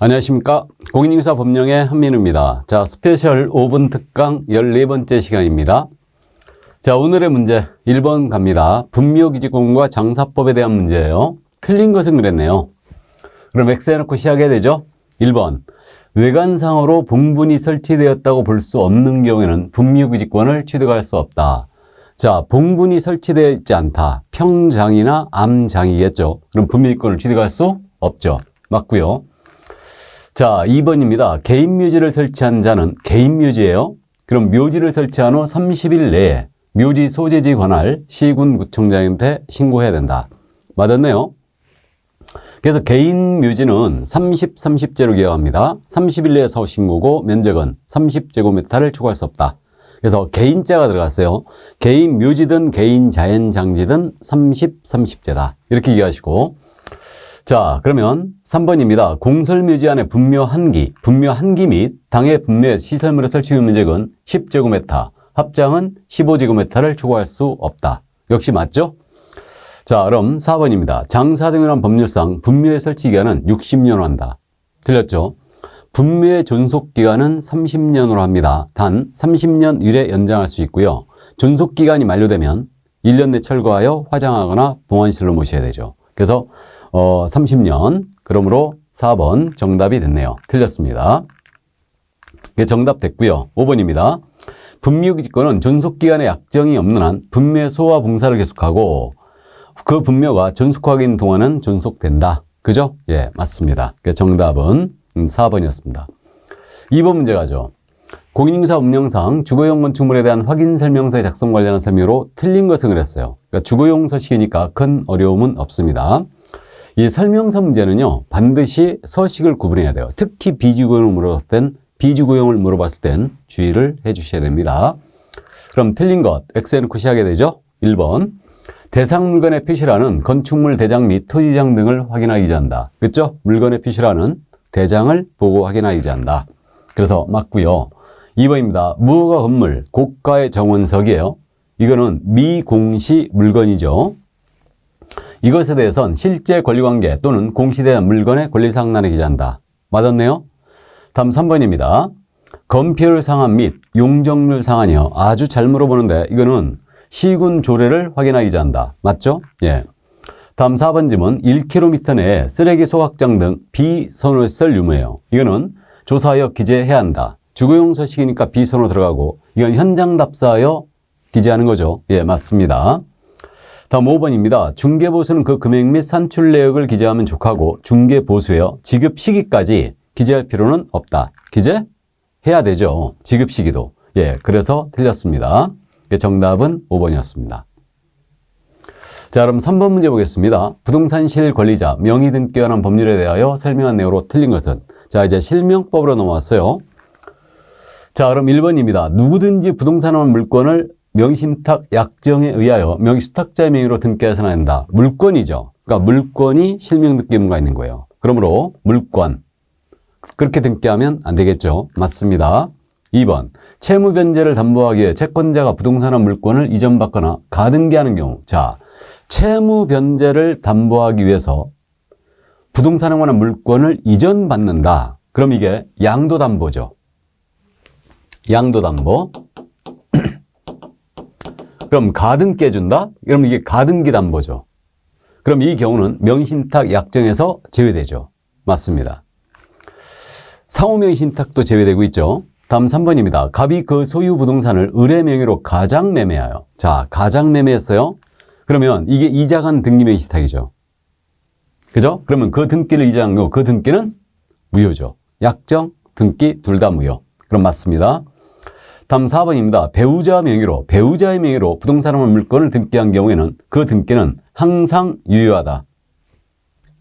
안녕하십니까. 공인중개사 법령의 한민우입니다. 자, 스페셜 5분 특강 14번째 시간입니다. 자, 오늘의 문제 1번 갑니다. 분묘기지공과 장사법에 대한 문제예요. 틀린 것은 그랬네요. 그럼 X 해놓고 시작해야 되죠? 1번. 외관상으로 봉분이 설치되었다고 볼 수 없는 경우에는 분묘기지권을 취득할 수 없다. 자, 봉분이 설치되어 있지 않다. 평장이나 암장이겠죠. 그럼 분묘기권을 취득할 수 없죠. 맞고요. 자, 2번입니다. 개인 묘지를 설치한 자는 개인 묘지예요. 그럼 묘지를 설치한 후 30일 내에 묘지 소재지 관할 시군 구청장한테 신고해야 된다. 맞았네요. 그래서 개인 묘지는 30, 30제로 기억합니다. 30일 내에 사후 신고고 면적은 30제곱미터를 초과할 수 없다. 그래서 개인자가 들어갔어요. 개인 묘지든 개인 자연 장지든 30, 30제다. 이렇게 이해하시고 자, 그러면 3번입니다. 공설묘지 안에 분묘 한기, 분묘 한기 및 당해 분묘 시설물의 설치 면적은 10제곱미터, 합장은 15제곱미터를 초과할 수 없다. 역시 맞죠? 자, 그럼 4번입니다. 장사 등이란 법률상 분묘의 설치 기간은 60년으로 한다. 틀렸죠? 분묘의 존속 기간은 30년으로 합니다. 단 30년 이래 연장할 수 있고요. 존속 기간이 만료되면 1년 내 철거하여 화장하거나 봉안실로 모셔야 되죠. 그래서 어, 30년. 그러므로 4번 정답이 됐네요. 틀렸습니다. 예, 정답 됐고요. 5번입니다. 분묘기지권은 존속기간에 약정이 없는 한 분묘의 소화 봉사를 계속하고 그 분묘가 존속하긴 동안은 존속된다. 그죠? 예, 맞습니다. 그 정답은 4번이었습니다. 2번 문제 가죠. 공인중개사 법령상 주거용 건축물에 대한 확인 설명서의 작성 관련한 설명으로 틀린 것을 그랬어요. 그러니까 주거용 서식이니까 큰 어려움은 없습니다. 이 설명서 문제는요, 반드시 서식을 구분해야 돼요. 특히 비주거용을 물어봤을 땐, 비주거용을 물어봤을 땐 주의를 해 주셔야 됩니다. 그럼 틀린 것, 놓고 시작해야 되죠? 1번. 대상 물건의 표시라는 건축물 대장 및 토지장 등을 확인하기 위한다. 그죠? 물건의 표시라는 대장을 보고 확인하기 위한다. 그래서 맞고요. 2번입니다. 무허가 건물, 고가의 정원석이에요. 이거는 미공시 물건이죠. 이것에 대해선 실제 권리관계 또는 공시된 물건의 권리상난에 기재한다. 맞았네요? 다음 3번입니다. 검표율 상한 및 용적률 상한이요. 아주 잘 물어보는데 이거는 시군 조례를 확인하기 위한다. 맞죠? 예. 다음 4번 질문 1km 내에 쓰레기 소각장 등 비선호시설 유무예요. 이거는 조사하여 기재해야 한다. 주거용 서식이니까 비선호 들어가고 이건 현장 답사하여 기재하는 거죠. 예, 맞습니다. 다음 5번입니다. 중개보수는 그 금액 및 산출 내역을 기재하면 족하고 중개보수예요. 지급 시기까지 기재할 필요는 없다. 기재해야 되죠. 지급 시기도. 예, 그래서 틀렸습니다. 예, 정답은 5번이었습니다. 자, 그럼 3번 문제 보겠습니다. 부동산 실 권리자 명의 등기에 관한 법률에 대하여 설명한 내용으로 틀린 것은 자, 이제 실명법으로 넘어왔어요. 자, 그럼 1번입니다. 누구든지 부동산원 물건을 명의신탁 약정에 의하여 명의수탁자의 명의로 등기해서는 안 된다. 물건이죠. 그러니까 물건이 실명 등기 의무가 있는 거예요. 그러므로 물건 그렇게 등기하면 안 되겠죠. 맞습니다. 2번 채무 변제를 담보하기 위해 채권자가 부동산한 물건을 이전받거나 가등기하는 경우 자 채무 변제를 담보하기 위해서 부동산에 관한 물건을 이전받는다. 그럼 이게 양도담보죠. 양도담보. 그럼 가등기 해준다? 그럼 이게 가등기 담보죠. 그럼 이 경우는 명신탁 약정에서 제외되죠. 맞습니다. 상호명신탁도 제외되고 있죠. 다음 3번입니다. 갑이 그 소유 부동산을 을의 명의로 가장 매매하여. 자, 가장 매매했어요. 그러면 이게 이자간 등기명의신탁이죠. 그죠? 그러면 그 등기를 이자한 거, 그 등기는 무효죠. 약정, 등기 둘 다 무효. 그럼 맞습니다. 다음 4번입니다. 배우자 명의로, 배우자의 명의로 부동산을 물건을 등기한 경우에는 그 등기는 항상 유효하다.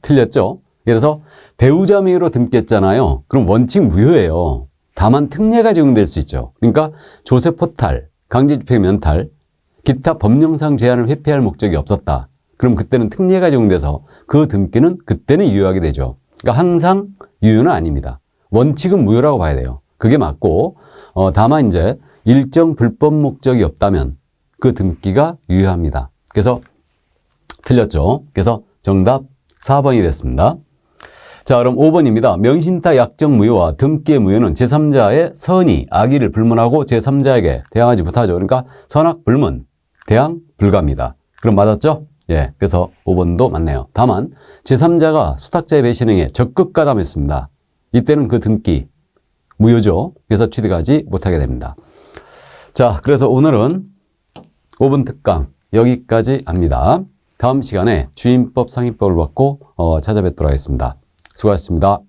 틀렸죠? 그래서 배우자 명의로 등기했잖아요. 그럼 원칙 무효예요. 다만 특례가 적용될 수 있죠. 그러니까 조세 포탈, 강제집행 면탈, 기타 법령상 제한을 회피할 목적이 없었다. 그럼 그때는 특례가 적용돼서 그 등기는 그때는 유효하게 되죠. 그러니까 항상 유효는 아닙니다. 원칙은 무효라고 봐야 돼요. 그게 맞고 어, 다만 이제 일정 불법 목적이 없다면 그 등기가 유효합니다. 그래서 틀렸죠. 그래서 정답 4번이 됐습니다. 자, 그럼 5번입니다. 명신타 약정 무효와 등기의 무효는 제3자의 선이 악의를 불문하고 제3자에게 대항하지 못하죠. 그러니까 선악 불문, 대항 불가입니다. 그럼 맞았죠? 예, 그래서 5번도 맞네요. 다만 제3자가 수탁자의 배신 행에 적극 가담했습니다. 이때는 그 등기 무효죠. 그래서 취득하지 못하게 됩니다. 자, 그래서 오늘은 5분 특강 여기까지 합니다. 다음 시간에 주임법 상위법을 받고 어, 찾아뵙도록 하겠습니다. 수고하셨습니다.